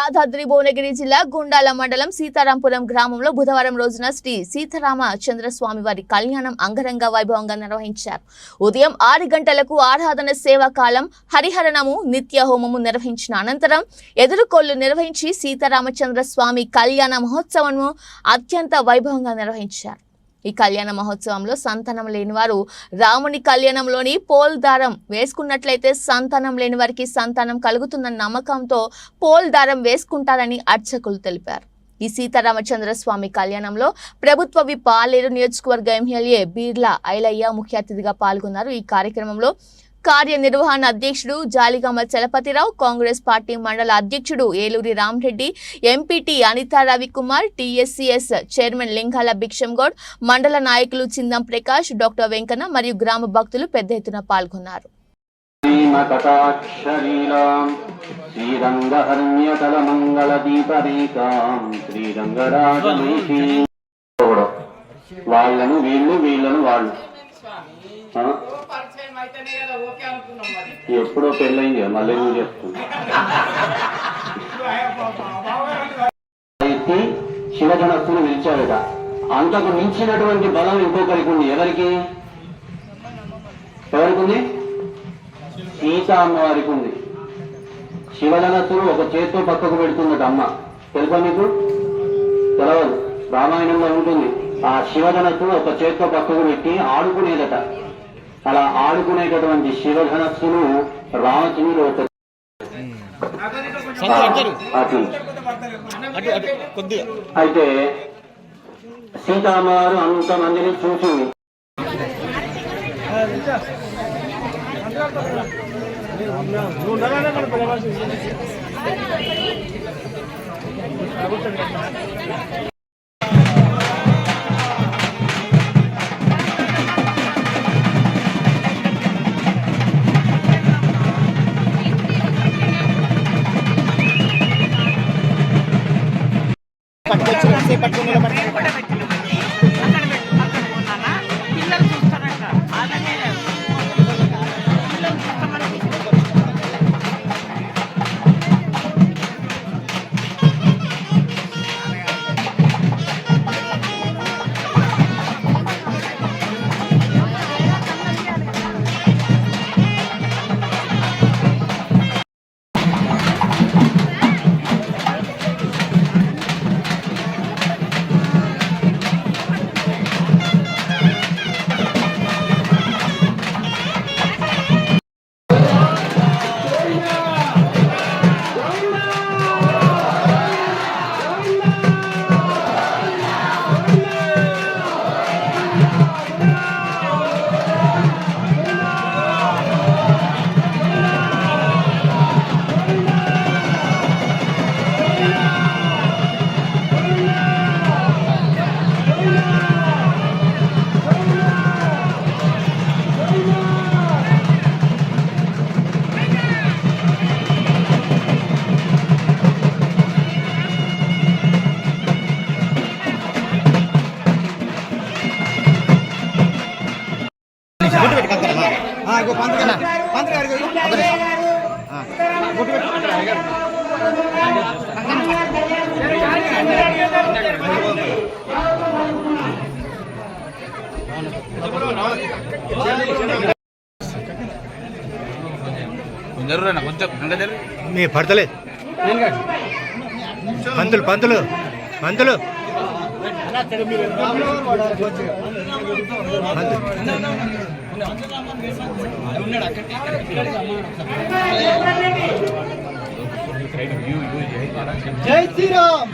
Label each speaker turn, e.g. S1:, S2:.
S1: యాదాద్రి భువనగిరి జిల్లా గుండాల మండలం సీతారాంపురం గ్రామంలో బుధవారం రోజున శ్రీ సీతారామ చంద్రస్వామి వారి కళ్యాణం అంగరంగ వైభవంగా నిర్వహించారు. ఉదయం ఆరు గంటలకు ఆరాధన సేవా కాలం హరిహరణము నిత్య హోమము నిర్వహించిన అనంతరం ఎదురుకోళ్ళు నిర్వహించి సీతారామచంద్ర స్వామి కళ్యాణ మహోత్సవము అత్యంత వైభవంగా నిర్వహించారు. ఈ కళ్యాణ మహోత్సవంలో సంతానం లేని వారు రాముని కళ్యాణంలోని పోల్ దారం వేసుకున్నట్లయితే సంతానం లేని వారికి సంతానం కలుగుతున్న నమ్మకంతో పోల్ దారం వేసుకుంటారని అర్చకులు తెలిపారు. ఈ సీతారామచంద్ర స్వామి కళ్యాణంలో ప్రభుత్వ విప్ పాలేరు నియోజకవర్గ ఎమ్మెల్యే బీర్లా ఐలయ్య ముఖ్య అతిథిగా పాల్గొన్నారు. ఈ కార్యక్రమంలో కార్యనిర్వహణ అధ్యక్షుడు జాలిగామ చలపతిరావు కాంగ్రెస్ పార్టీ మండల అధ్యక్షుడు Eluri Ramareddy MPT Anitha Ravikumar TSCS chairman Lingala Bhikshamgoud మండల నాయకులు చిందం ప్రకాష్ డాక్టర్ వెంకన్న మరియు గ్రామ భక్తులు పెద్ద ఎత్తున పాల్గొన్నారు.
S2: వాళ్ళను వీళ్ళు వీళ్ళను వాళ్ళు. ఎప్పుడో పెళ్ళైంది మళ్ళీ నువ్వు చెప్తున్నా? ఎత్తి శివధనస్సును పిలిచాడట అంతకు మించినటువంటి బలం ఇంకొకరికి ఉంది. ఎవరికి? ఎవరికి ఉంది? సీత అమ్మవారికి ఉంది. శివధనస్సును ఒక చేత్తో పక్కకు పెడుతుందట అమ్మ. తెలుసా మీకు? తెలవదు. రామాయణంలో ఉంటుంది. ఆ శివధనస్సును ఒక చేత్తో పక్కకు పెట్టి ఆడుకునేదట. అలా ఆడుకునేటటువంటి శివధనస్సును రామచంద్రుడు అయితే సీతామారు అంతమందిని చూసింది
S3: పిల్లలు
S4: జరుగురా కొంచెం ఇంకా జరుగు
S5: మీ పడతలేదు పంతులు పంతులు పంతులు. పంతులు. జై శ్రీరామ్.